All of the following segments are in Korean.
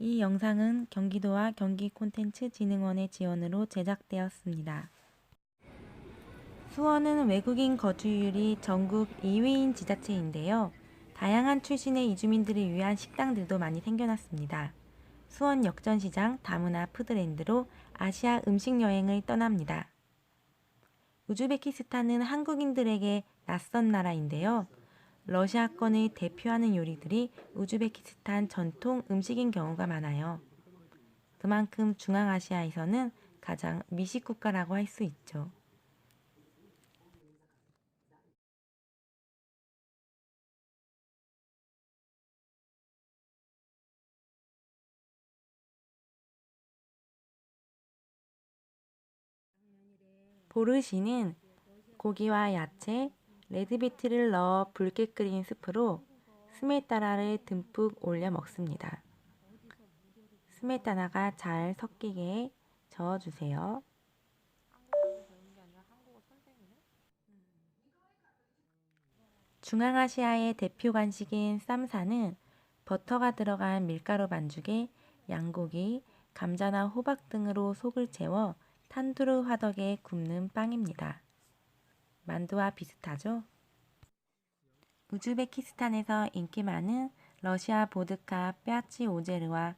이 영상은 경기도와 경기콘텐츠진흥원의 지원으로 제작되었습니다. 수원은 외국인 거주율이 전국 2위인 지자체인데요. 다양한 출신의 이주민들을 위한 식당들도 많이 생겨났습니다. 수원 역전시장 다문화 푸드랜드로 아시아 음식 여행을 떠납니다. 우즈베키스탄은 한국인들에게 낯선 나라인데요. 러시아권을 대표하는 요리들이 우즈베키스탄 전통 음식인 경우가 많아요. 그만큼 중앙아시아에서는 가장 미식 국가라고 할 수 있죠. 보르시는 고기와 야채, 레드비트를 넣어 붉게 끓인 스프로 스메타나를 듬뿍 올려 먹습니다. 스메타나가 잘 섞이게 저어주세요. 중앙아시아의 대표 간식인 쌈사는 버터가 들어간 밀가루 반죽에 양고기, 감자나 호박 등으로 속을 채워 탄두르 화덕에 굽는 빵입니다. 만두와 비슷하죠? 우즈베키스탄에서 인기 많은 러시아 보드카 뼈치 오제르와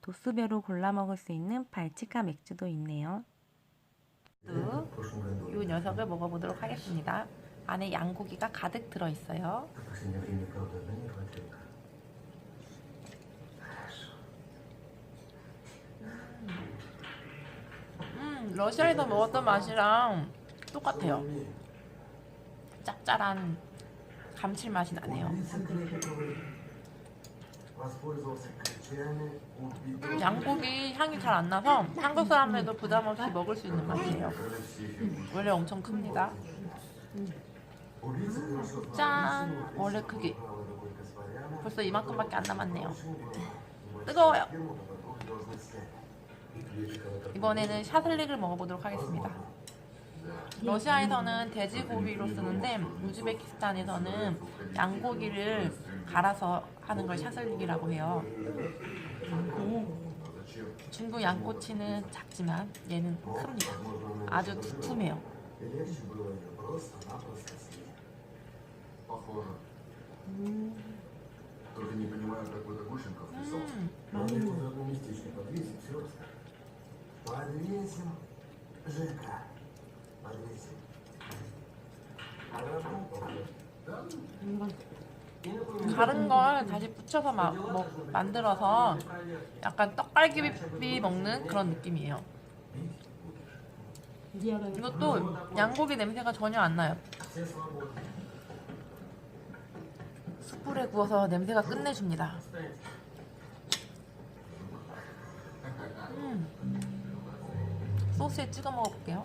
도수별로 골라 먹을 수 있는 발치카 맥주도 있네요. 이 녀석을 먹어보도록 하겠습니다. 안에 양고기가 가득 들어있어요. 음, 러시아에서 먹었던 맛이랑 똑같아요. 짭짤한 감칠맛이 나네요. 음, 양고기 향이 잘 안 나서 한국 사람들도 부담 없이 먹을 수 있는 맛이에요. 원래 엄청 큽니다. 짠! 원래 크기. 벌써 이만큼밖에 안 남았네요. 뜨거워요. 이번에는 샤슬릭을 먹어보도록 하겠습니다. 러시아에서는 돼지고기로 쓰는데 우즈베키스탄에서는 양고기를 갈아서 하는 걸 샤슬릭이라고 해요. 중국 양꼬치는 작지만 얘는 큽니다. 아주 두툼해요. 음. 음. 다른 걸 다시 붙여서 마, 뭐, 만들어서 약간 떡갈비 먹는 그런 느낌이에요. 이것도 양고기 냄새가 전혀 안 나요. 숯불에 구워서 냄새가 끝내줍니다. 음. 소스에 찍어 먹어볼게요.